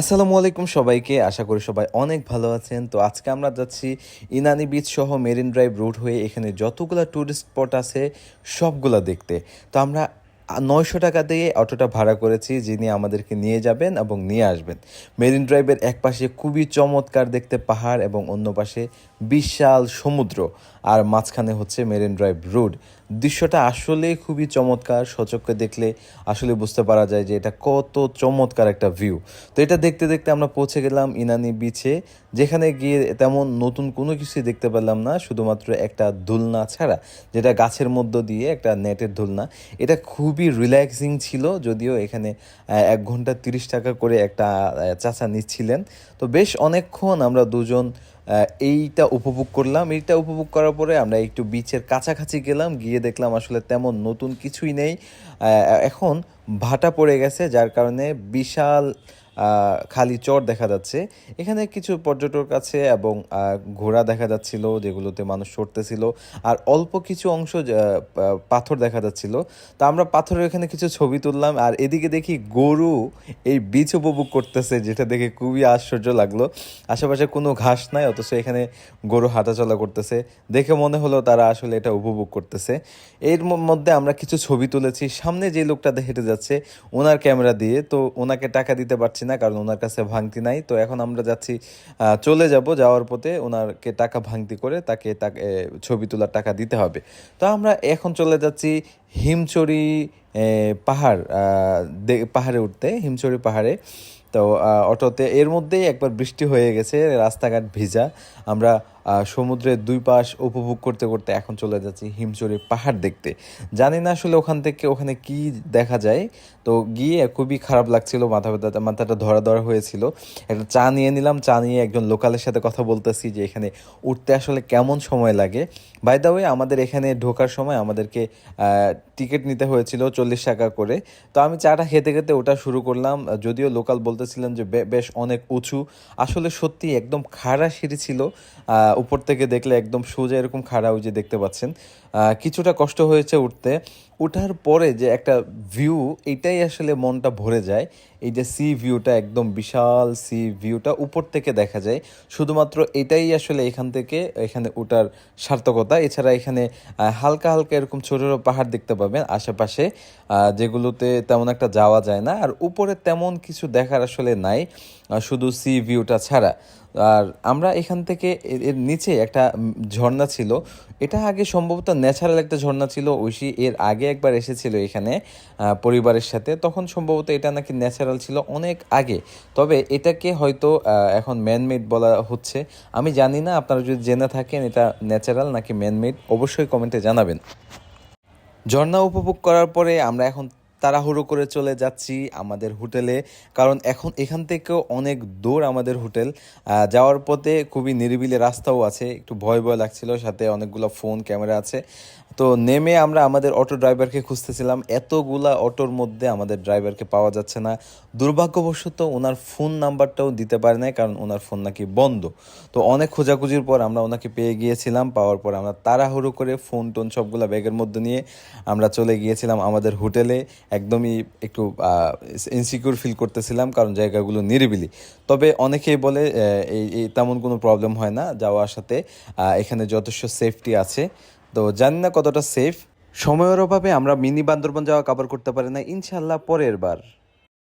আসসালামু আলাইকুম সবাইকে, আশা করি সবাই অনেক ভালো আছেন। তো আজকে আমরা যাচ্ছি ইনানি বিচ সহ মেরিন ড্রাইভ রুট হয়ে এখানে যতগুলো ট্যুরিস্ট স্পট আছে সবগুলা দেখতে। তো আমরা নয়শো টাকা দিয়ে অটোটা ভাড়া করেছি, যিনি আমাদেরকে নিয়ে যাবেন এবং নিয়ে আসবেন। মেরিন ড্রাইভের এক পাশে খুবই চমৎকার দেখতে পাহাড় এবং অন্য পাশে বিশাল সমুদ্র। আর মাঝখানে হচ্ছে মেরিন ড্রাইভ রোড। দৃশ্যটা আসলে খুবই চমৎকার, সচক্ষে দেখলে আসলে বুঝতে পারা যায় যে এটা কত চমৎকার একটা ভিউ তো এটা দেখতে দেখতে আমরা পৌঁছে গেলাম ইনানি বিচে যেখানে গিয়ে তেমন নতুন কোনো কিছুই দেখতে পেলাম না, শুধুমাত্র একটা দুলনা ছাড়া, যেটা গাছের মধ্য দিয়ে একটা নেটের দুলনা। এটা খুবই রিল্যাক্সিং ছিল, যদিও এখানে এক ঘণ্টা তিরিশ টাকা করে একটা চাচা নিচ্ছিলেন। তো বেশ অনেকক্ষণ আমরা দুজন এইটা উপভোগ করলাম। এইটা উপভোগ করার পরে আমরা একটু বিচের কাছাকাছি গেলাম, গিয়ে দেখলাম আসলে তেমন নতুন কিছুই নেই। এখন ভাটা পড়ে গেছে, যার কারণে বিশাল খালি চর দেখা যাচ্ছে। এখানে কিছু পর্যটক আছে এবং ঘোড়া দেখা যাচ্ছিল যেগুলোতে মানুষ সরতেছিল আর অল্প কিছু অংশ পাথর দেখা যাচ্ছিল। তো আমরা পাথরের এখানে কিছু ছবি তুললাম আর এদিকে দেখি গরু এই বীজ উপভোগ করতেছে, যেটা দেখে খুবই আশ্চর্য লাগল। আশেপাশে কোনো ঘাস নাই অথচ এখানে গরু হাঁটাচলা করতেছে। দেখে মনে হলো তারা আসলে এটা উপভোগ করতেছে। এর মধ্যে আমরা কিছু ছবি তুলেছি। সামনে যে লোকটা হেঁটে যাচ্ছে, ওনার ক্যামেরা দিয়ে। তো ওনাকে টাকা দিতে পারছি না কারণ ওনার কাছে ভাঙতি নাই। তো এখন আমরা যাচ্ছি চলে যাব যাওয়ার পথে। ওনারকে টাকা ভাঙতি করে তাকে ছবি তোলার টাকা দিতে হবে। তো আমরা এখন চলে যাচ্ছি হিমচড়ি পাহাড় পাহাড়ে উঠতে হিমচড়ি পাহাড়ে। তো অটোতে এর মধ্যেই একবার বৃষ্টি হয়ে গেছে, রাস্তাঘাট ভিজা। আমরা সমুদ্রের দুই পাশ উপভোগ করতে করতে এখন চলে যাচ্ছি হিমচড়ি পাহাড় দেখতে। জানি না আসলে ওখান থেকে ওখানে কি দেখা যায়। তো গিয়ে খুবই খারাপ লাগছিল, মাথা ব্যথা, মাথাটা ধরা ধরা হয়েছিল। একটা চা নিয়ে নিলাম, চা নিয়ে একজন লোকালের সাথে কথা বলতেছি যে এখানে উঠতে আসলে কেমন সময় লাগে। বাই দা ওয়ে আমাদের এখানে ঢোকার সময় আমাদেরকে টিকিট নিতে হয়েছিল চল্লিশ টাকা করে। তো আমি চাটা খেতে খেতে ওটা শুরু করলাম। যদিও লোকাল বলতেছিলেন যে বেশ অনেক উঁচু। আসলে সত্যি একদম খাড়া সিঁড়ি ছিল। উপর থেকে দেখলে একদম সোজা এরকম খাড়া ওই যে দেখতে পাচ্ছেন। কিছুটা কষ্ট হয়েছে উঠতে। ওঠার পরে যে একটা ভিউ এটাই আসলে মনটা ভরে যায়। এই যে সি ভিউটা একদম বিশাল সি ভিউটা উপর থেকে দেখা যায়। শুধুমাত্র এটাই আসলে এখান থেকে, এখানে ওঠার সার্থকতা। এছাড়া এখানে হালকা হালকা এরকম ছোট ছোটো পাহাড় দেখতে পাবেন আশেপাশে। যেগুলোতে তেমন একটা যাওয়া যায় না। আর উপরে তেমন কিছু দেখার আসলে নাই শুধু সি ভিউটা ছাড়া। আর আমরা এখান থেকে এর নিচে একটা ঝর্ণা ছিল। এটা আগে সম্ভবত ন্যাচারাল একটা ঝর্ণা ছিল। ঐশী এর আগে একবার এসেছিল এখানে পরিবারের সাথে। তখন সম্ভবত এটা নাকি ন্যাচারাল ছিল অনেক আগে। তবে এটাকে হয়তো এখন ম্যানমেড বলা হচ্ছে। আমি জানি না, আপনারা যদি জেনে থাকেন, এটা ন্যাচারাল নাকি ম্যানমেড অবশ্যই কমেন্টে জানাবেন। ঝর্ণা উপভোগ করার পরে আমরা এখন তাড়াহুড়ো করে চলে যাচ্ছি আমাদের হোটেলে। কারণ এখন এখান থেকেও অনেক দূর আমাদের হোটেল। যাওয়ার পথে খুবই নিরিবিলি রাস্তাও আছে। একটু ভয় ভয় লাগছিল, সাথে অনেকগুলো ফোন, ক্যামেরা আছে। তো নেমে আমরা আমাদের অটো ড্রাইভারকে খুঁজতেছিলাম। এতগুলা অটোর মধ্যে আমাদের ড্রাইভারকে পাওয়া যাচ্ছে না। দুর্ভাগ্যবশত ওনার ফোন নাম্বারটাও দিতে পারে নাই, কারণ ওনার ফোন নাকি বন্ধ। তো অনেক খোঁজাখুঁজির পর আমরা ওনাকে পেয়ে গিয়েছিলাম। পাওয়ার পর আমরা তাড়াহুড়ো করে ফোন টোন সবগুলা ব্যাগের মধ্যে নিয়ে আমরা চলে গিয়েছিলাম আমাদের হোটেলে। একদমই একটু ইনসিকিউর ফিল করতেছিলাম কারণ জায়গাগুলো নিরিবিলি। তবে অনেকেই বলে এই তেমন কোনো প্রবলেম হয় না যাওয়া আসাতে এখানে যথেষ্ট সেফটি আছে। তো জানি না কতটা সেফ সময়ের অভাবে আমরা মিনি বান্দরবন যাওয়া কাভার করতে পারি না। ইনশাল্লাহ পরের বার।